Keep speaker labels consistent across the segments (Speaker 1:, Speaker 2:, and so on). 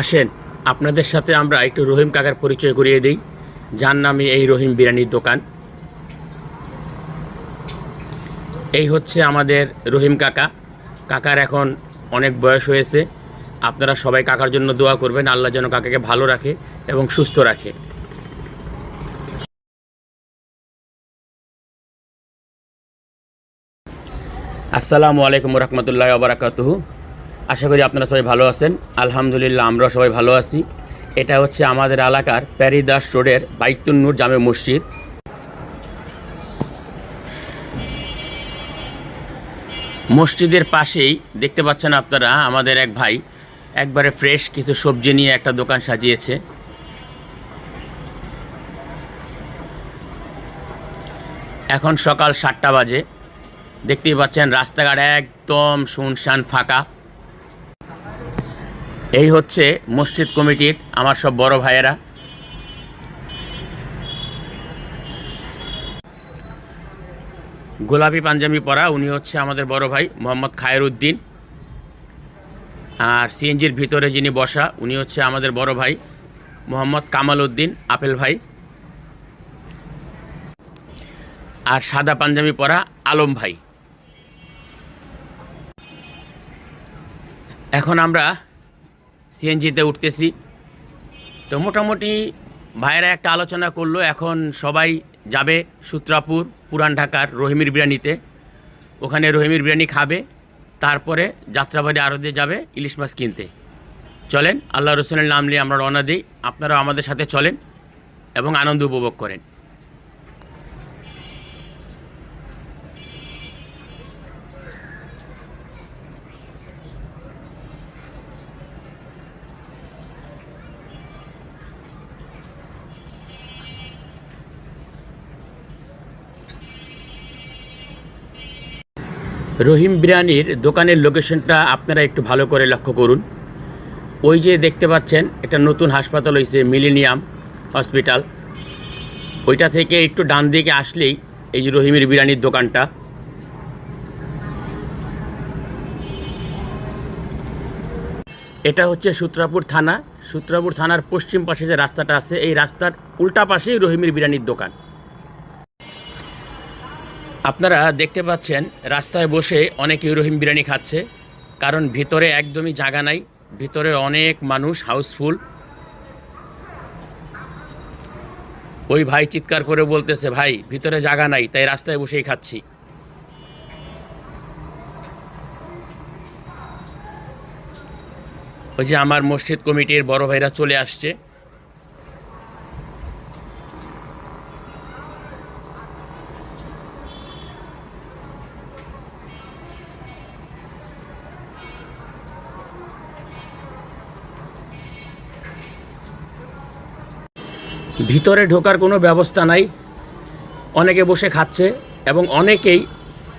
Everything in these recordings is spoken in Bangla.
Speaker 1: আসেন, আপনাদের সাথে আমরা একটু রহিম কাকার পরিচয় করিয়ে দিই। যার নামে এই রহিম বিরিয়ানির দোকান। এই হচ্ছে আমাদের রহিম কাকা। কাকার এখন অনেক বয়স হয়েছে। আপনারা সবাই কাকার জন্য দোয়া করবেন। আল্লাহ যেন কাকাকে ভালো রাখে এবং সুস্থ রাখে। আসসালামু আলাইকুম রহমতুল্লাহ বারাকাতুহু। আশা করি আপনারা সবাই ভালো আছেন। আলহামদুলিল্লাহ আমরা সবাই ভালো আছি। এটা হচ্ছে আমাদের এলাকার প্যারিদাস রোডের বাইতুন্নুর জামে মসজিদ। মসজিদের পাশেই দেখতে পাচ্ছেন আপনারা আমাদের এক ভাই, একবারে ফ্রেশ কিছু সবজি নিয়ে একটা দোকান সাজিয়েছে। এখন সকাল সাতটা বাজে। দেখতেই পাচ্ছেন রাস্তাঘাট একদম শুনশান ফাঁকা। এই হচ্ছে মসজিদ কমিটির, আমার সব বড় ভাইয়েরা। গোলাপি পাঞ্জাবি পরা, উনি হচ্ছে আমাদের বড় ভাই, মোহাম্মদ খায়ের উদ্দিন আর সিএনজির ভিতরে যিনি বসা, উনি হচ্ছে আমাদের বড় ভাই, মোহাম্মদ কামাল উদ্দিন আপেল ভাই। আর সাদা পাঞ্জাবি পরা আলম ভাই। এখন আমরা সিএনজিতে উঠতেছি। তো মোটামুটি ভাইয়েরা একটা আলোচনা করল, এখন সবাই যাবে সূত্রাপুর, পুরান ঢাকার রহিমির বিরিয়ানিতে। ওখানে রহিমির বিরিয়ানি খাবে, তারপরে যাত্রাবাড়ি আরদে যাবে, ইলিশ মাছ কিনতে। চলেন, আল্লাহ রসুলের নাম নিয়ে আমরা রওনা দিই। আপনারাও আমাদের সাথে চলেন এবং আনন্দ উপভোগ করেন। রহিম বিরিয়ানির দোকানের লোকেশনটা আপনারা একটু ভালো করে লক্ষ্য করুন। ওই যে দেখতে পাচ্ছেন, একটা নতুন হাসপাতাল হয়েছে মিলেনিয়াম হসপিটাল। ওইটা থেকে একটু ডান দিকে আসলেই এই যে রহিমের বিরিয়ানির দোকানটা। এটা হচ্ছে সূত্রাপুর থানা। সূত্রাপুর থানার পশ্চিম পাশে যে রাস্তাটা আছে, এই রাস্তার উল্টা পাশেই রহিমের বিরিয়ানির দোকান। আপনারা দেখতে পাচ্ছেন, রাস্তায় বসে অনেক রহিম বিরিয়ানি খাচ্ছে, কারণ ভিতরে একদমই জায়গা নাই, ভিতরে অনেক মানুষ হাউসফুল। ওই ভাই চিৎকার করে বলতেছে, ভাই, ভিতরে জায়গা নাই, তাই রাস্তায় বসেই খাচ্ছি। ওই যে আমার মসজিদ কমিটির বড় ভাইরা চলে আসছে। ভিতরে ঢোকার কোনো ব্যবস্থা নাই। অনেকে বসে খাচ্ছে এবং অনেকেই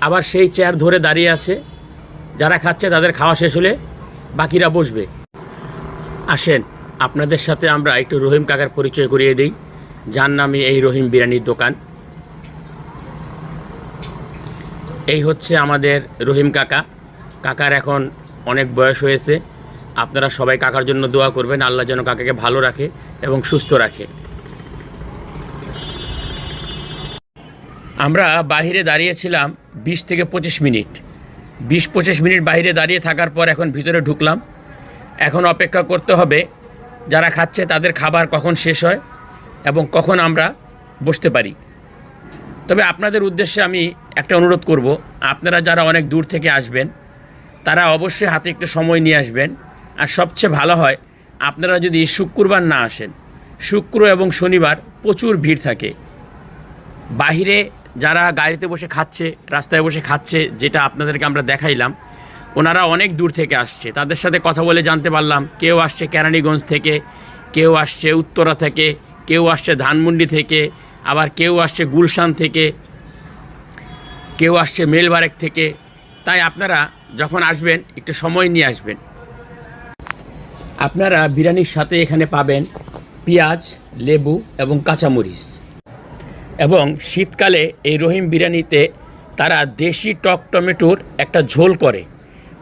Speaker 1: আবার সেই চেয়ার ধরে দাঁড়িয়ে আছে। যারা খাচ্ছে তাদের খাওয়া শেষ হলে বাকিরা বসবে। আসেন, আপনাদের সাথে আমরা একটু রহিম কাকার পরিচয় করিয়ে দিই। যার নামে এই রহিম বিরিয়ানির দোকান। এই হচ্ছে আমাদের রহিম কাকা। কাকার এখন অনেক বয়স হয়েছে। আপনারা সবাই কাকার জন্য দোয়া করবেন। আল্লাহ যেন কাকাকে ভালো রাখে এবং সুস্থ রাখে। আমরা বাহিরে দাঁড়িয়েছিলাম বিশ থেকে পঁচিশ মিনিট। বিশ পঁচিশ মিনিট বাইরে দাঁড়িয়ে থাকার পর এখন ভিতরে ঢুকলাম। এখন অপেক্ষা করতে হবে যারা খাচ্ছে তাদের খাবার কখন শেষ হয় এবং কখন আমরা বসতে পারি। তবে আপনাদের উদ্দেশ্যে আমি একটা অনুরোধ করব, আপনারা যারা অনেক দূর থেকে আসবেন, তারা অবশ্যই হাতে একটু সময় নিয়ে আসবেন। আর সবচেয়ে ভালো হয়, আপনারা যদি শুক্রবার না আসেন, শুক্র এবং শনিবার প্রচুর ভিড় থাকে। বাহিরে যারা গাড়িতে বসে খাচ্ছে, রাস্তায় বসে খাচ্ছে, যেটা আপনাদেরকে আমরা দেখাইলাম, ওনারা অনেক দূর থেকে আসছে। তাদের সাথে কথা বলে জানতে পারলাম, কেউ আসছে কেরানীগঞ্জ থেকে, কেউ আসছে উত্তরা থেকে, কেউ আসছে ধানমন্ডি থেকে, আবার কেউ আসছে গুলশান থেকে, কেউ আসছে মেলবারেক থেকে। তাই আপনারা যখন আসবেন, একটু সময় নিয়ে আসবেন। আপনারা বিরিয়ানির সাথে এখানে পাবেন পেঁয়াজ, লেবু এবং কাঁচামরিচ। এবং শীতকালে এই রহিম বিরিয়ানিতে তারা দেশি টক টমেটোর একটা ঝোল করে।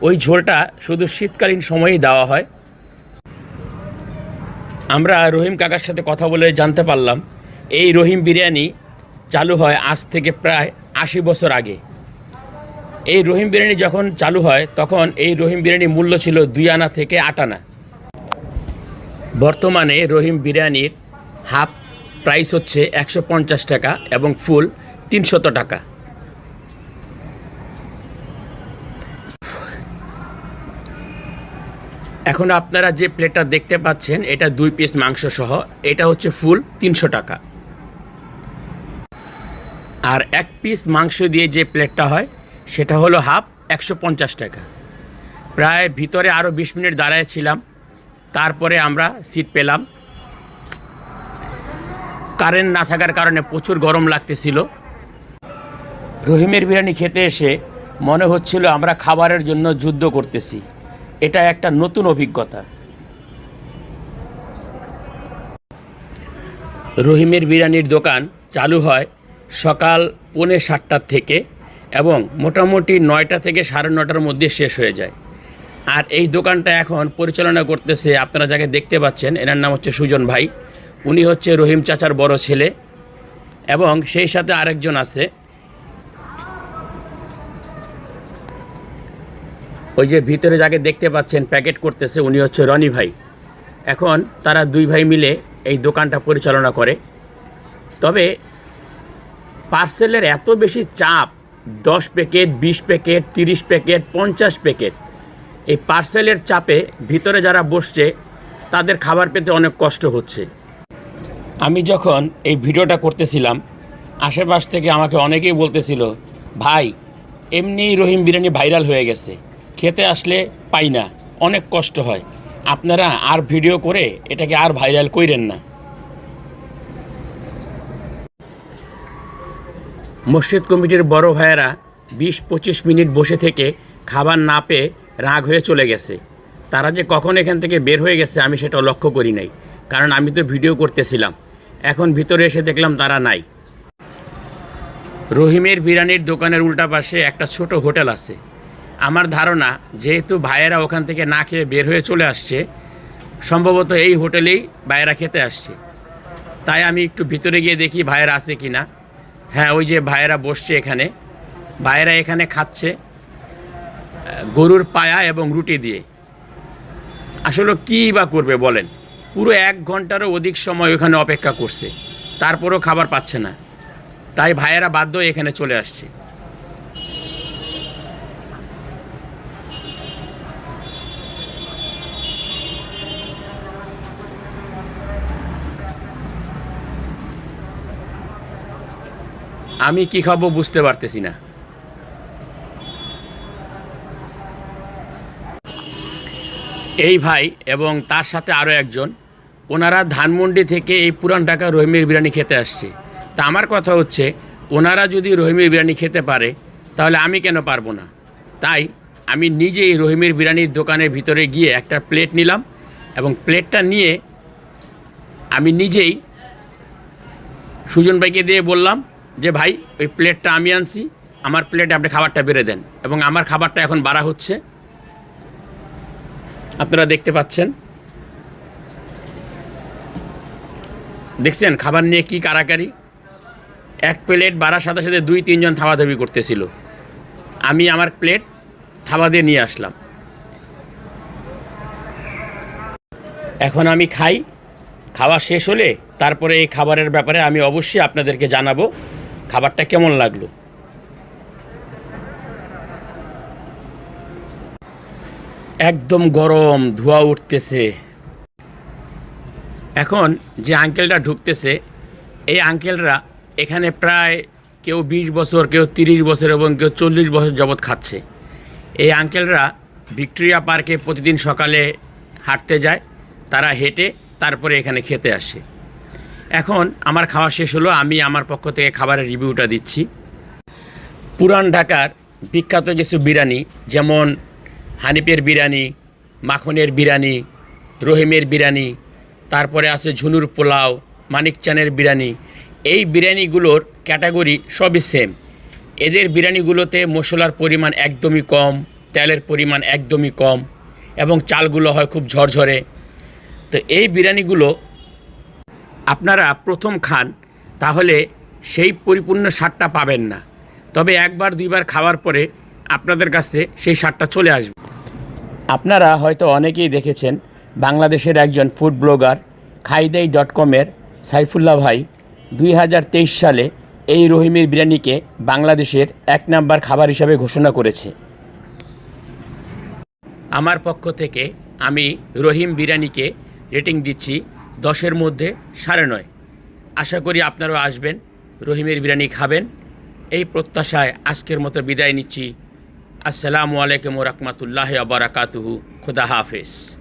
Speaker 1: ওই ঝোলটা শুধু শীতকালীন সময়েই দেওয়া হয়। আমরা রহিম কাকার সাথে কথা বলে জানতে পারলাম, এই রহিম বিরিয়ানি চালু হয় আজ থেকে প্রায় আশি বছর আগে। এই রহিম বিরিয়ানি যখন চালু হয়, তখন এই রহিম বিরিয়ানির মূল্য ছিল দুই আনা থেকে আট আনা। বর্তমানে রহিম বিরিয়ানির হাফ প্রাইস হচ্ছে একশো পঞ্চাশ টাকা এবং ফুল তিনশত টাকা। এখন আপনারা যে প্লেটটা দেখতে পাচ্ছেন, এটা দুই পিস মাংস সহ এটা হচ্ছে ফুল তিনশো টাকা। আর এক পিস মাংস দিয়ে যে প্লেটটা হয়, সেটা হলো হাফ একশো পঞ্চাশ টাকা। প্রায় ভিতরে আরও বিশ মিনিট দাঁড়ায় ছিলাম, তারপরে আমরা সিট পেলাম। কারেন্ট না থাকার কারণে প্রচুর গরম লাগতেছিল। রহিমের বিরিয়ানি খেতে এসে মনে হচ্ছিল আমরা খাবারের জন্য যুদ্ধ করতেছি। এটা একটা নতুন অভিজ্ঞতা। রহিমের বিরিয়ানির দোকান চালু হয় সকাল পৌনে সাতটার থেকে এবং মোটামুটি নয়টা থেকে সাড়ে নটার মধ্যে শেষ হয়ে যায়। আর এই দোকানটা এখন পরিচালনা করতেছে আপনারা যাকে দেখতে পাচ্ছেন, এনার নাম হচ্ছে সুজন ভাই। উনি হচ্ছে রহিম চাচার বড় ছেলে এবং সেই সাথে আরেকজন আছে। ওই যে ভিতরে যাকে দেখতে পাচ্ছেন, প্যাকেট করতেছে, উনি হচ্ছে রনি ভাই। এখন তারা দুই ভাই মিলে এই দোকানটা পরিচালনা করে। তবে পার্সেলের এত বেশি চাপ, দশ প্যাকেট, বিশ প্যাকেট, তিরিশ প্যাকেট, পঞ্চাশ প্যাকেট, এই পার্সেলের চাপে ভিতরে যারা বসছে, তাদের খাবার পেতে অনেক কষ্ট হচ্ছে। আমি যখন এই ভিডিওটা করতেছিলাম, আশেপাশ থেকে আমাকে অনেকেই বলতেছিল, ভাই এমনি রহিম বিরিয়ানি ভাইরাল হয়ে গেছে, খেতে আসলে পাই না, অনেক কষ্ট হয়। আপনারা আর ভিডিও করে এটাকে আর ভাইরাল কইরেন না। মসজিদ কমিটির বড় ভাইয়েরা বিশ পঁচিশ মিনিট বসে থেকে খাবার না পেয়ে রাগ হয়ে চলে গেছে। তারা যে কখন এখান থেকে বের হয়ে গেছে আমি সেটা লক্ষ্য করি নাই, কারণ আমি তো ভিডিও করতেছিলাম। এখন ভিতরে এসে দেখলাম তারা নাই। রহিমের বিরিয়ানির দোকানের উল্টা পাশে একটা ছোট হোটেল আছে। আমার ধারণা, যেহেতু ভাইয়েরা ওখান থেকে না খেয়ে বের হয়ে চলে আসছে, সম্ভবত এই হোটেলেই ভাইয়েরা খেতে আসছে। তাই আমি একটু ভিতরে গিয়ে দেখি ভাইয়েরা আছে কি না হ্যাঁ ওই যে ভাইয়েরা বসছে এখানে। ভাইয়েরা এখানে খাচ্ছে গরুর পায়া এবং রুটি দিয়ে। আসলে কী বা করবে বলেন? পুরো এক ঘন্টারও অধিক সময় ওখানে অপেক্ষা করছে। তারপরেও খাবার পাচ্ছে না। তাই ভাইয়েরা বাধ্য এখানে চলে আসছে। আমি কি খাব বুঝতে পারতেছি না। এই ভাই এবং তার সাথে আরও একজন। ওনারা ধানমন্ডি থেকে এই পুরান ঢাকা রহিমের বিরিয়ানি খেতে আসছে। তা আমার কথা হচ্ছে, ওনারা যদি রহিমের বিরিয়ানি খেতে পারে, তাহলে আমি কেন পারব না? তাই আমি নিজেই রহিমের বিরিয়ানির দোকানের ভিতরে গিয়ে একটা প্লেট নিলাম এবং প্লেটটা নিয়ে আমি নিজেই সুজন ভাইকে দিয়ে বললাম যে, ভাই, ওই প্লেটটা আমি আনছি, আমার প্লেটে আপনি খাবারটা বেড়ে দেন। এবং আমার খাবারটা এখন বাড়া হচ্ছে। আপনারা দেখতে পাচ্ছেন। দেখছেন, খাবার নিয়ে কি কারাকারি? এক প্লেট বাড়ার সাথে সাথে দুই, তিনজন থাবাথাবি করতেছিল। আমি আমার প্লেট থাবা দিয়ে নিয়ে আসলাম। এখন আমি খাই। খাওয়া শেষ হলে তারপরে এই খাবারের ব্যাপারে আমি অবশ্যই আপনাদেরকে জানাব খাবারটা কেমন লাগল। একদম গরম, ধোঁয়া উঠতেছে। এখন যে আঙ্কেলটা ঢুকতেছে, এই আঙ্কেলরা এখানে প্রায় কেউ বিশ বছর, কেউ তিরিশ বছর এবং কেউ চল্লিশ বছর যাবৎ খাচ্ছে। এই আঙ্কেলরা ভিক্টোরিয়া পার্কে প্রতিদিন সকালে হাঁটতে যায়, তারা হেঁটে তারপরে এখানে খেতে আসে। এখন আমার খাওয়া শেষ হলো, আমি আমার পক্ষ থেকে খাবারের রিভিউটা দিচ্ছি। পুরান ঢাকার বিখ্যাত কিছু বিরিয়ানি, যেমন হানিফের বিরিয়ানি, মাখনের বিরিয়ানি, রহিমের বিরিয়ানি তারপরে আছে ঝুনুর পোলাও মানিকচানের বিরিয়ানি। এই বিরিয়ানিগুলোর ক্যাটাগরি সবই সেম এদের বিরিয়ানিগুলোতে মশলার পরিমাণ একদমই কম, তেলের পরিমাণ একদমই কম এবং চালগুলো হয় খুব ঝরঝরে। তো এই বিরিয়ানিগুলো আপনারা প্রথম খান, তাহলে সেই পরিপূর্ণ স্বাদটা পাবেন না। তবে একবার, দুইবার খাওয়ার পরে আপনাদের কাছ সেই স্বাদটা চলে আসবে। আপনারা হয়তো অনেকেই দেখেছেন বাংলাদেশের একজন ফুড ব্লগার, খাইদাই ডট কমের সাইফুল্লাহ ভাই, দুই হাজার তেইশ সালে এই রহিমের বিরিয়ানিকে বাংলাদেশের এক নাম্বার খাবার হিসাবে ঘোষণা করেছে। আমার পক্ষ থেকে আমি রহিম বিরিয়ানিকে রেটিং দিচ্ছি দশের মধ্যে সাড়ে নয়। আশা করি আপনারাও আসবেন, রহিমের বিরিয়ানি খাবেন। এই প্রত্যাশায় আজকের মতো বিদায় নিচ্ছি। আসসালামু আলাইকুম রহমতুল্লাহ আবরাকাতুহু খুদা হাফেজ।